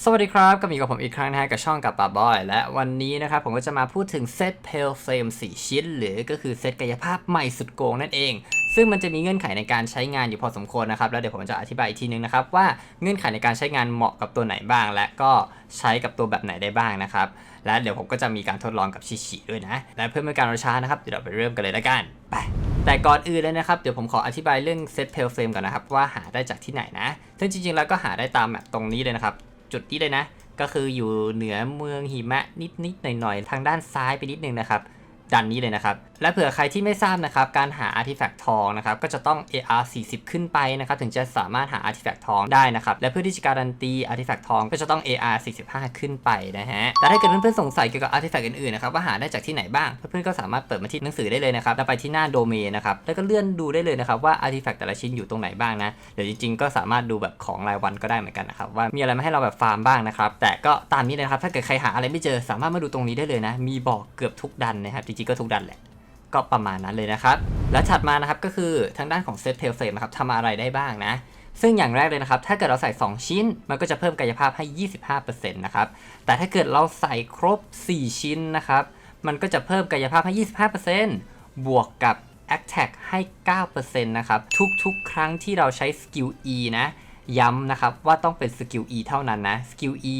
สวัสดีครับก็มีกับผมอีกครั้งนะฮะกับช่องกับป่าบอย และวันนี้นะครับผมก็จะมาพูดถึงเซตเพลเฟม4 ชิ้น หรือก็คือเซตกายภาพใหม่สุดโกงนั่นเอง ซึ่งมันจะมีเงื่อนไขในการใช้งานอยู่พอสมควรนะครับ แล้วเดี๋ยวผมจะอธิบายอีกทีนึงนะครับ ว่าเงื่อนไขในการใช้งานเหมาะกับตัวไหนบ้าง และก็ใช้กับตัวแบบไหนได้บ้างนะครับ และเดี๋ยวผมก็จะมีการทดลองกับชิชิด้วยนะ และเพื่อไม่ให้การรอช้านะครับเดี๋ยวเราไปเริ่มกันเลยละกันไปแต่ก่อนอื่นเลยนะครับ เดี๋ยวผมขออธิบายเรื่องเซตเพลเฟมก่อนนะครับว่าหาได้จากที่ไหนนะ ซึ่งจริงๆแล้วก็หาได้ตามแมปตรงนี้เลยนะครับ จุดนี้เลยนะ ก็คืออยู่เหนือเมืองหิมะนิดๆหน่อยๆ ทางด้านซ้ายไปนิดนึงนะครับ ดันนี้เลยนะครับ และเผื่อใครที่ไม่ทราบนะครับ การหาอาร์ติแฟกต์ทองนะครับ ก็จะต้อง AR 40 ขึ้นไปนะครับ ถึงจะสามารถหาอาร์ติแฟกต์ทองได้นะครับ และเพื่อที่จะการันตีอาร์ติแฟกต์ทองก็จะต้อง AR 45 ขึ้นไปนะฮะ แต่ถ้าเกิดเพื่อนๆสงสัยเกี่ยวกับอาร์ติแฟกต์อื่นๆนะครับว่าหาได้จากที่ไหนบ้าง เพื่อนๆก็สามารถเปิดมาที่หนังสือได้เลยนะครับ แล้วไปที่หน้าโดเมนนะครับ แล้วก็เลื่อนดูได้เลยนะครับว่าอาร์ติแฟกต์แต่ละชิ้นอยู่ตรงไหนบ้างนะ เดี๋ยวจริงๆ ก็สามารถดูแบบของรายวันก็ได้เหมือนกันนะครับว่ามีอะไรมาให้เราแบบฟาร์มบ้างนะครับแต่ก็ตามนี้เลยนะครับถ้าเกิดใครหาอะไรไม่เจอสามารถมาดูตรงนี้ได้เลยนะมีบอกเกือบทุกดันนะครับจริงๆก็ทุกดันแหละ ก็ประมาณนั้นเลยนะครับ และถัดมานะครับก็คือทางด้านของเซตเพลเฟรมนะครับทำอะไรได้บ้างนะ ซึ่งอย่างแรกเลยนะครับ ถ้าเกิดเราใส่ 2 ชิ้น มันก็จะเพิ่มกายภาพให้ 25%นะครับ แต่ถ้าเกิดเราใส่ครบ 4 ชิ้นนะครับ มันก็จะเพิ่มกายภาพให้ 25%บวกกับ a t t a c ให้ 9%นะครับ ทุกๆ ครั้งที่เราใช้สกิล E นะ ย้ำนะครับว่าต้องเป็นสกิล E เท่านั้นนะ สกิล E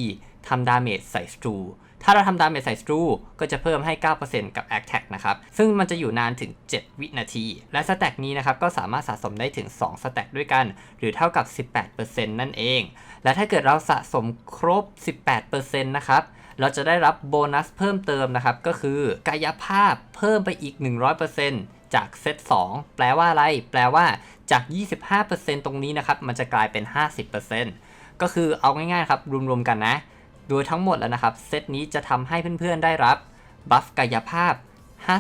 ำดาเมจใส่สตรูถ้าเราทำดาเมจใส่สตรูก็จะเพิ่มให้ 9%กับ a t t a c นะครับ ซึ่งมันจะอยู่นานถึง 7 วินาที และสแต็กนี้นะครับ ก็สามารถสะสมได้ถึง 2 สแต็กด้วยกัน หรือเท่ากับ 18%นั่นเอง และถ้าเกิดเราสะสมครบ 18%นะครับ เราจะได้รับโบนัสเพิ่มเติมนะครับ ก็คือกายภาพเพิ่มไปอีก 100%จากเซต2แปลว่าอะไร แปลว่าจาก 25%ตรงนี้นะครับ มันจะกลายเป็น 50%ก็คือเอาง่ายๆครับรวมๆกันนะ โดยทั้งหมดแล้วนะครับ เซตนี้จะทำให้เพื่อนๆได้รับบัฟกายภาพ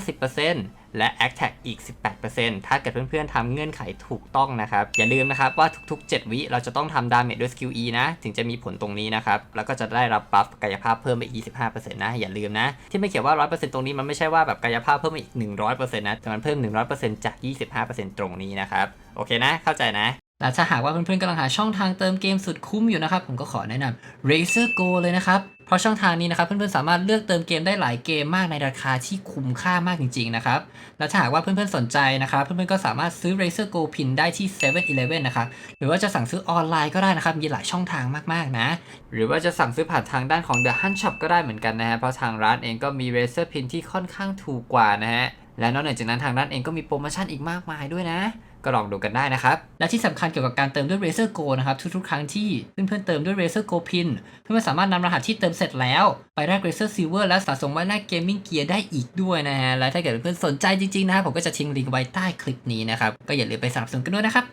50%และ a t t a c อีก 18%ถ้าเกิดเพื่อนๆทำเงื่อนไขถูกต้องนะครับ อย่าลืมนะครับว่าทุกๆ 7 วิเราจะต้องทำดาเมจด้วยสกิล E นะ ถึงจะมีผลตรงนี้นะครับ แล้วก็จะได้รับบัฟกายภาพเพิ่มไปอีก25%นะ อย่าลืมนะ ที่ไม่เขียนว่า 100%ตรงนี้มันไม่ใช่ว่าแบบกายภาพเพิ่มไปอีก 100%นะแต่มันเพิ่ม 100%จาก 25%ตรงนี้นะครับโอเคนะ เข้าใจนะ และถ้าหากว่าเพื่อนๆกำลังหาช่องทางเติมเกมสุดคุ้มอยู่นะครับ ผมก็ขอแนะนำ Razer Go เลยนะครับ เพราะช่องทางนี้นะครับเพื่อนๆสามารถเลือกเติมเกมได้หลายเกมมากในราคาที่คุ้มค่ามากจริงๆนะครับ และถ้าหากว่าเพื่อนๆสนใจนะครับเพื่อนๆก็สามารถซื้อ Razer Go Pin ได้ที่7 e เ e ่ e อนะครับ หรือว่าจะสั่งซื้อออนไลน์ก็ได้นะครับ มีหลายช่องทางมากๆนะ หรือว่าจะสั่งซื้อผ่านทางด้านของ The Hunt Shop ก็ได้เหมือนกันนะฮะ เพราะทางร้านเองก็มี Razer Pin ที่ค่อนข้างถูกกว่านะฮะ และนอกจากนั้นทางร้านเองก็มีโปรโมชั่นอีกมากมายด้วยนะ ก็ลองดูกันได้นะครับ และที่สำคัญเกี่ยวกับการเติมด้วย Razer Go นะครับทุกๆ ครั้งที่เพื่อนๆเติมด้วย Razer Go Pin เพื่อนๆสามารถนำรหัสที่เติมเสร็จแล้ว ไปแลก Razer Silver และสะสมไว้แลก Gaming Gear ได้อีกด้วยนะฮะและถ้าเกิดเพื่อนๆสนใจจริงๆนะครับผมก็จะทิ้งลิงก์ไว้ใต้คลิปนี้นะครับก็อย่าลืมไปสนับสนุนกันด้วยนะครับ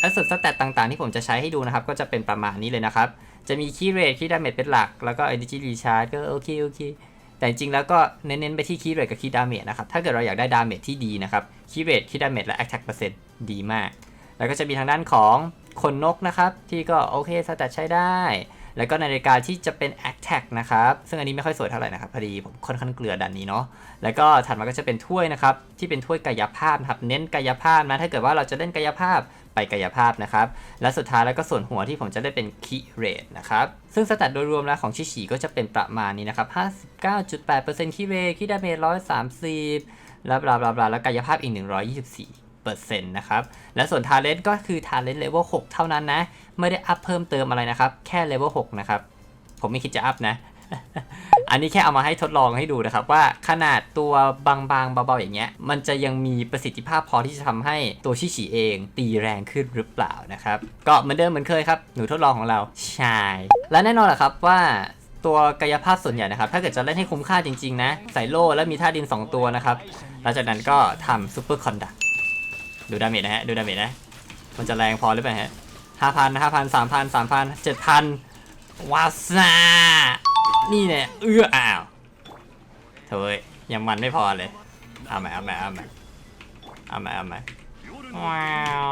และส่วนสแตตต่างๆ ที่ผมจะใช้ให้ดูนะครับ ก็จะเป็นประมาณนี้เลยนะครับ จะมีคีย์เรทคีย์ดาเมจเป็นหลัก แล้วก็ energy recharge ก็โอเคโอเค แต่จริงแล้วก็เน้นๆไปที่คีย์เรทกับคีย์ดาเมจนะครับ ถ้าเกิดเราอยากได้ดาเมจที่ดีนะครับคีย์เรทคีย์ดาเมจและ attack เปอร์เซ็นต์ดีมาก แล้วก็จะมีทางด้านของขนนกนะครับ ที่ก็โอเคสแตทใช้ได้ แล้วก็นาฬิกาที่จะเป็น attack นะครับ ซึ่งอันนี้ไม่ค่อยสวยเท่าไหร่นะครับ พอดีผมค่อนข้างเกลือดันนี้เนาะ แล้วก็ถัดมาก็จะเป็นถ้วยนะครับ ที่เป็นถ้วยกายภาพนะครับ เน้นกายภาพนะ ถ้าเกิดว่าเราจะเล่นกายภาพ ไปกายภาพนะครับ และสุดท้ายแล้วก็ส่วนหัวที่ผมจะได้เป็นคีเรทนะครับ ซึ่งสแตทโดยรวมแล้วของชิชิก็จะเป็นประมาณนี้นะครับ 59.8%คีเรทคีดาเมจ130แล้วบลาบลาบลาแล้วกายภาพอีก 124เปอร์เซ็นต์นะครับ และส่วนทาเลนต์ก็คือทาเลนต์เลเวล6เท่านั้นนะ ไม่ได้อัพเพิ่มเติมอะไรนะครับ แค่เลเวล6นะครับ ผมไม่คิดจะอัพนะ อันนี้แค่เอามาให้ทดลองให้ดูนะครับ ว่าขนาดตัวบางๆเบาๆอย่างเงี้ยมันจะยังมีประสิทธิภาพพอที่จะทำให้ตัวชิชิเองตีแรงขึ้นหรือเปล่านะครับ ก็เหมือนเดิมเหมือนเคยครับหนูทดลองของเราใช่และแน่นอนแหละครับว่าตัวกายภาพส่วนใหญ่นะครับ ถ้าเกิดจะเล่นให้คุ้มค่าจริง ๆ นะ ใส่โล่แล้วมีท่าดิน 2 ตัวนะครับ หลังจากนั้นก็ทำซูเปอร์คอนดักดูดาเมจนะฮะ ดูดาเมจนะ มันจะแรงพอหรือเปล่าฮะห้าพันห้าพันสามพันสามพันเจ็ดพันวาซ่า นี่เนี่ยเอื้ออ้าวเถอยยังมันไม่พอเลย เอาใหม่เอาใหม่เอาใหม่เอาใหม่เอาใหม่ว้าว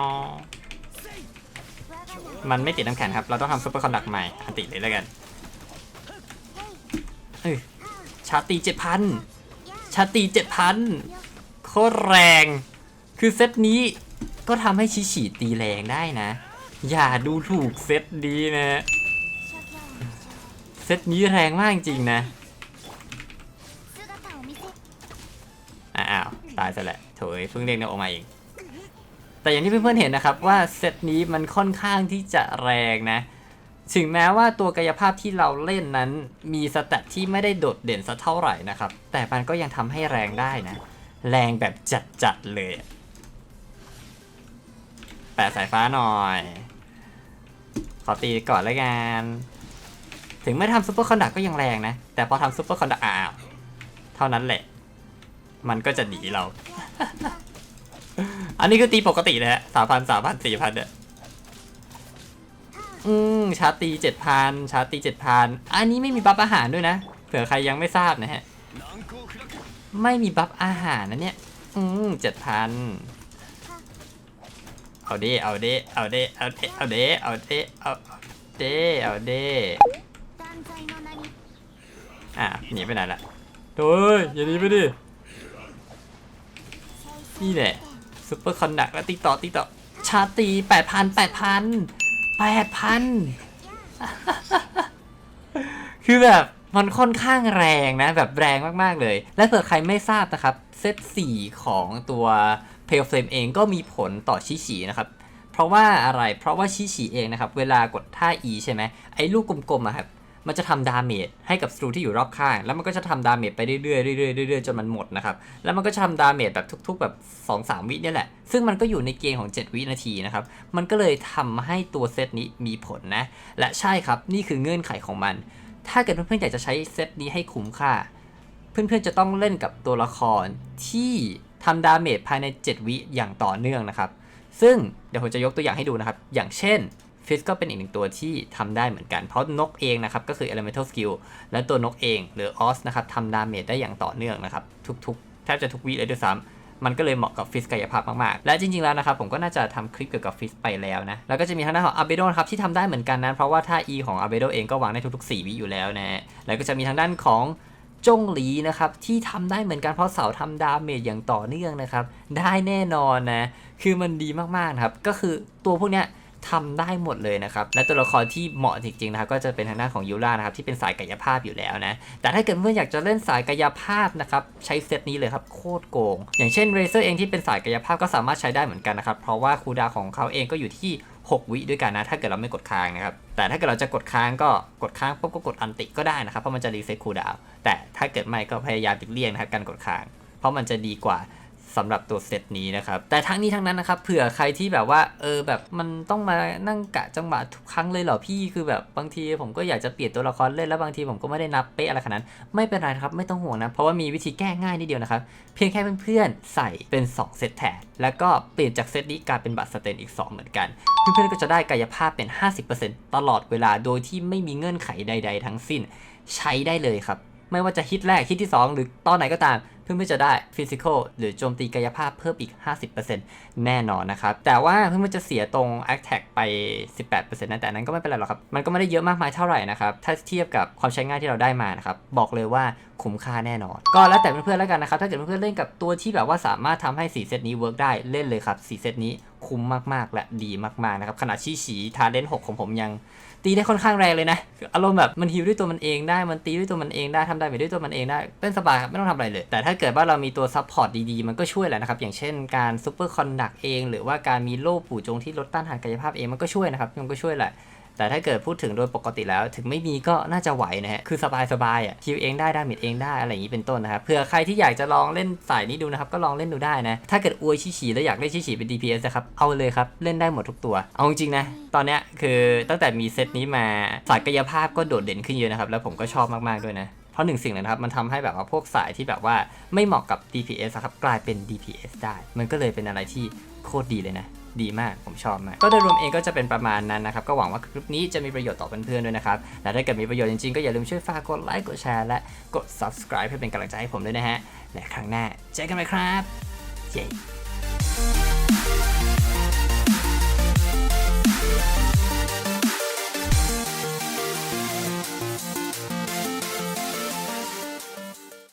มันไม่ติดน้ำแข็งครับ เราต้องทำซูเปอร์คอนดักใหม่อันติเลยแล้วกันเอ้ยชาตีเจ็ดพันชาตีเจ็ดพันโคตรแรง คือเซตนี้ก็ทำให้ชิชิตีแรงได้นะ อย่าดูถูกเซตนี้นะ เซตนี้แรงมากจริงนะ อ้าว ตายซะแหละโถยเพิ่งเรียกนออกมาอีก แต่อย่างที่เพื่อนๆเห็นนะครับว่าเซตนี้มันค่อนข้างที่จะแรงนะ ถึงแม้ว่าตัวกายภาพที่เราเล่นนั้น มีสแตทที่ไม่ได้โดดเด่นสักเท่าไหร่นะครับ แต่มันก็ยังทำให้แรงได้นะ แรงแบบจัดๆเลย แปะสายฟ้าหน่อย ขอตีก่อนละกัน ถึงไม่ทำซูเปอร์คอนดักก็ยังแรงนะ แต่พอทำซูเปอร์คอนดักอ้าเท่านั้นแหละ มันก็จะหนีเรา อันนี้คือตีปกตินะฮะสามพันสามพันสี่พันเนี่ยอืมชาร์ตีเจ็ดพันชาร์ตีเจ็ดพันอันนี้ไม่มีบัฟอาหารด้วยนะ เผื่อใครยังไม่ทราบนะฮะ ไม่มีบัฟอาหารนะเนี่ย อืมเจ็ดพันเอาเดเอาเด้เอาเด้เอาเด้เอาเด้เอาเด้เอาเด้เอาเด้ อะหนีไปไหนละโอ้ยอย่าหนีไปดิ นี่แหละซุปเปอร์คอนดักแล้วตีต่อตีต่อชาร์ตีแปดพันแปดพันแปดพันคือแบบมันค่อนข้างแรงนะ แบบแรงมาก ๆ เลย และเผื่อใครไม่ทราบนะครับ เซต 4 ของตัวเพล f เฟ m มเองก็มีผลต่อชิฉีนะครับ เพราะว่าอะไรเพราะว่าชิฉีเองนะครับ เวลากดท่า E ใช่ไหมไอ้ลูกกลมๆอะครับ มันจะทำดาเมจให้กับสตรูที่อยู่รอบข้าง แล้วมันก็จะทำดาเมจไปเรื่อยๆเรื่อยๆเรื่อยๆจนมันหมดนะครับ แล้วมันก็จะทำดาเมจแบบทุก ๆ แบบ2-3วิเนี่ยแหละ ซึ่งมันก็อยู่ในเกณฑ์ของ 7 วินาทีนะครับ มันก็เลยทำให้ตัวเซตนี้มีผลนะ และใช่ครับ นี่คือเงื่อนไขของมัน ถ้าเกิดเพื่อนๆอยากจะใช้เซตนี้ให้คุ้มค่า เพื่อนๆจะต้องเล่นกับตัวละครที่ทำดาเมจภายใน 7 วิอย่างต่อเนื่องนะครับ ซึ่งเดี๋ยวผมจะยกตัวอย่างให้ดูนะครับ อย่างเช่น ฟิสก็เป็นอีกหนึ่งตัวที่ทำได้เหมือนกัน เพราะนกเองนะครับก็คือ elemental skill และตัวนกเองหรือออสนะครับทำดาเมจได้อย่างต่อเนื่องนะครับทุกๆแทบจะทุกวิเลยด้วยซ้ำมันก็เลยเหมาะกับฟิสกายภาพมาก ๆ และจริง ๆ แล้วนะครับ ผมก็น่าจะทำคลิปเกี่ยวกับฟิสไปแล้วนะ แล้วก็จะมีทางด้านของอาเบโดนะครับ ที่ทำได้เหมือนกันนะ เพราะว่าท่า E ของอาเบโดเองก็วางได้ทุก ๆ 4 วิอยู่แล้วนะ แล้วก็จะมีทางด้านของจงหลีนะครับ ที่ทำได้เหมือนกันเพราะเสาทำดาเมจอย่างต่อเนื่องนะครับ ได้แน่นอนนะ คือมันดีมาก ๆ ครับ ก็คือตัวพวกเนี้ย ทำได้หมดเลยนะครับ และตัวละครที่เหมาะจริงๆนะครับก็จะเป็นทางด้านของยูรานะครับที่เป็นสายกายภาพอยู่แล้วนะ แต่ถ้าเกิดเพื่อนอยากจะเล่นสายกายภาพนะครับใช้เซตนี้เลยครับโคตรโกง อย่างเช่นเรเซอร์เองที่เป็นสายกายภาพก็สามารถใช้ได้เหมือนกันนะครับ เพราะว่าคูลดาวของเขาเองก็อยู่ที่ 6 วิด้วยกันนะ ถ้าเกิดเราไม่กดค้างนะครับ แต่ถ้าเกิดเราจะกดค้างก็กดค้างปุ๊บก็กดอันติก็ได้นะครับเพราะมันจะรีเซ็ตคูลดาวแต่ถ้าเกิดไม่ก็พยายามติดเลี่ยงนะครับการกดค้าง เพราะมันจะดีกว่า สำหรับตัวเซตนี้นะครับ แต่ทั้งนี้ทั้งนั้นนะครับเผื่อใครที่แบบว่าเออแบบมันต้องมานั่งกะจังหวะทุกครั้งเลยเหรอพี่คือแบบบางทีผมก็อยากจะเปลี่ยนตัวละครเล่นแล้วบางทีผมก็ไม่ได้นับเป๊ะอะไรขนาดนั้นไม่เป็นไรครับไม่ต้องห่วงนะ เพราะว่ามีวิธีแก้ง่ายนิดเดียวนะครับเพียงแค่เพื่อนๆใส่เป็น2เซตแทนแล้วก็เปลี่ยนจากเซตนี้กลายเป็นบัตรสเตนอีก 2 เหมือนกัน เพื่อนๆก็จะได้กายภาพเป็น 50%ตลอดเวลาโดยที่ไม่มีเงื่อนไขใด ๆ ทั้งสิ้น ใช้ได้เลยครับ ไม่ว่าจะฮิตแรกฮิตที่ 2 หรือตอนไหนก็ตาม เพื่อนๆจะได้ฟิสิกอลหรือโจมตีกายภาพเพิ่มอีก 50%แน่นอนนะครับ แต่ว่าเพื่อนๆจะเสียตรง Attack ไป 18%นะแต่นั้นก็ไม่เป็นไรหรอกครับ มันก็ไม่ได้เยอะมากมายเท่าไหร่นะครับถ้าเทียบกับความใช้ง่ายที่เราได้มานะครับบอกเลยว่าคุ้มค่าแน่นอน ก็แล้วแต่เพื่อนๆแล้วกันนะครับถ้าเกิดเพื่อนๆเล่นกับตัวที่แบบว่าสามารถทำให้สีเซตนี้เวิร์กได้เล่นเลยครับสีเซตนี้ คุ้มมากๆ และดีมากๆนะครับขนาดชี้ฉีทาเลนหกของผมยังตีได้ค่อนข้างแรงเลยนะคืออารมณ์แบบมันฮิวด้วยตัวมันเองได้มันตีด้วยตัวมันเองได้ทำได้ไปด้วยตัวมันเองได้เป็นสบายครับไม่ต้องทำอะไรเลย แต่ถ้าเกิดว่าเรามีตัวซัพพอร์ตดีๆ มันก็ช่วยแหละนะครับ อย่างเช่นการซูเปอร์คอนดักเอง หรือว่าการมีโล่ปู่จงที่ลดต้านทานกายภาพเองมันก็ช่วยนะครับมันก็ช่วยแหละ แต่ถ้าเกิดพูดถึงโดยปกติแล้ว ถึงไม่มีก็น่าจะไหวนะฮะ คือสบายๆอะคิวเองได้ดาเมจเองได้อะไรอย่างนี้เป็นต้นนะครับเผื่อใครที่อยากจะลองเล่นสายนี้ดูนะครับก็ลองเล่นดูได้นะ ถ้าเกิดอวยชิฉีแล้วอยากเล่นชิฉีเป็น DPS นะครับเอาเลยครับเล่นได้หมดทุกตัว เอาจริงๆนะตอนเนี้ยคือตั้งแต่มีเซตนี้มาสายกายภาพก็โดดเด่นขึ้นเยอะนะครับแล้วผมก็ชอบมากๆด้วยนะเพราะหนึ่งสิ่งนะครับ มันทำให้แบบว่าพวกสายที่แบบว่าไม่เหมาะกับ DPS ครับกลายเป็น DPS ได้ มันก็เลยเป็นอะไรที่โคตรดีเลยนะ ดีมากผมชอบมากก็โดยรวมเองก็จะเป็นประมาณนั้นนะครับ ก็หวังว่าคลิปนี้จะมีประโยชน์ต่อเพื่อนๆด้วยนะครับ และถ้าเกิดมีประโยชน์จริงๆ ก็อย่าลืมช่วยฝากกดไลค์กดแชร์และกด subscribe เพื่อเป็นกำลังใจให้ผมด้วยนะฮะและครั้งหน้าเจอกันใหม่ครับเย้